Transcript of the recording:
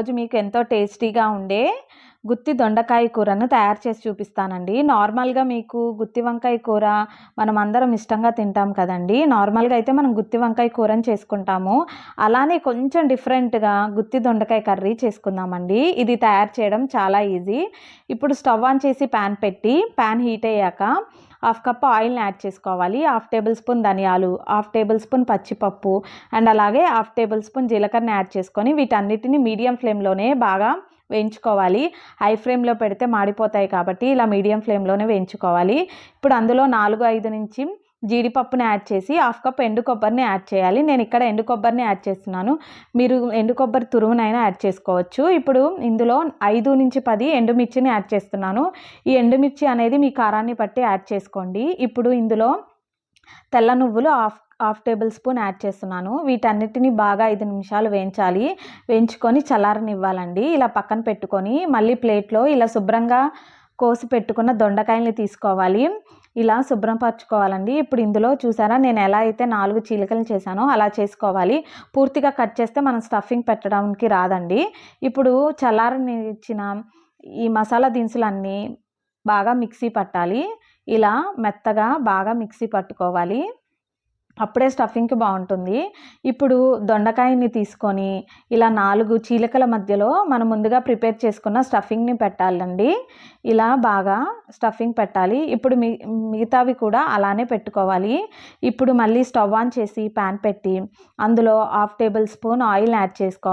రోజు మీకు ఎంతో టేస్టీగా ఉండే గుత్తి దొండకాయ కూరను తయారు చేసి చూపిస్తానండి. నార్మల్గా మీకు గుత్తి వంకాయ కూర మనం అందరం ఇష్టంగా తింటాం కదండి. నార్మల్గా అయితే మనం గుత్తి వంకాయ కూరని చేసుకుంటాము. అలానే కొంచెం డిఫరెంట్గా గుత్తి దొండకాయ కర్రీ చేసుకుందామండి. ఇది తయారు చేయడం చాలా ఈజీ. ఇప్పుడు స్టవ్ ఆన్ చేసి ప్యాన్ పెట్టి ప్యాన్ హీట్ అయ్యాక హాఫ్ కప్ ఆయిల్ని యాడ్ చేసుకోవాలి. హాఫ్ టేబుల్ స్పూన్ ధనియాలు హాఫ్ టేబుల్ స్పూన్ పచ్చిపప్పు అండ్ అలాగే హాఫ్ టేబుల్ స్పూన్ జీలకర్రని యాడ్ చేసుకొని వీటన్నిటిని మీడియం ఫ్లేమ్లోనే బాగా వేయించుకోవాలి. హై ఫ్లేమ్లో పెడితే మాడిపోతాయి కాబట్టి ఇలా మీడియం ఫ్లేమ్లోనే వేయించుకోవాలి. ఇప్పుడు అందులో నాలుగు ఐదు నుంచి జీడిపప్పుని యాడ్ చేసి హాఫ్ కప్ ఎండు కొబ్బరిని యాడ్ చేయాలి. నేను ఇక్కడ ఎండు కొబ్బరిని యాడ్ చేస్తున్నాను. మీరు ఎండు కొబ్బరి తురుమునైనా యాడ్ చేసుకోవచ్చు. ఇప్పుడు ఇందులో ఐదు నుంచి పది ఎండుమిర్చిని యాడ్ చేస్తున్నాను. ఈ ఎండుమిర్చి అనేది మీ కారాన్ని బట్టి యాడ్ చేసుకోండి. ఇప్పుడు ఇందులో తెల్ల నువ్వులు half half tablespoon add చేస్తున్నాను. వీటన్నిటిని బాగా ఐదు నిమిషాలు వేయించాలి. వేయించుకొని చల్లారనివ్వాలండి. ఇలా పక్కన పెట్టుకొని మళ్ళీ ప్లేట్లో ఇలా శుభ్రంగా కోసి పెట్టుకున్న దొండకాయల్ని తీసుకోవాలి. ఇలా శుభ్రం పరచుకోవాలండి. ఇప్పుడు ఇందులో చూసారా నేను ఎలా అయితే నాలుగు చీలికలు చేశానో అలా చేసుకోవాలి. పూర్తిగా కట్ చేస్తే మనం స్టఫింగ్ పెట్టడానికి రాదండి. ఇప్పుడు చల్లారనిచ్చిన ఈ మసాలా దినుసులన్నీ బాగా మిక్సీ పట్టాలి. ఇలా మెత్తగా బాగా మిక్సీ పట్టుకోవాలి. అప్పుడే స్టఫింగ్కి బాగుంటుంది. ఇప్పుడు దొండకాయని తీసుకొని ఇలా నాలుగు చీలికల మధ్యలో మనం ముందుగా ప్రిపేర్ చేసుకున్న స్టఫింగ్ని పెట్టాలండి. ఇలా బాగా స్టఫింగ్ పెట్టాలి. ఇప్పుడు మి మిగతావి కూడా అలానే పెట్టుకోవాలి. ఇప్పుడు మళ్ళీ స్టవ్ ఆన్ చేసి ప్యాన్ పెట్టి అందులో half tablespoon oil add చేసుకోవాలి.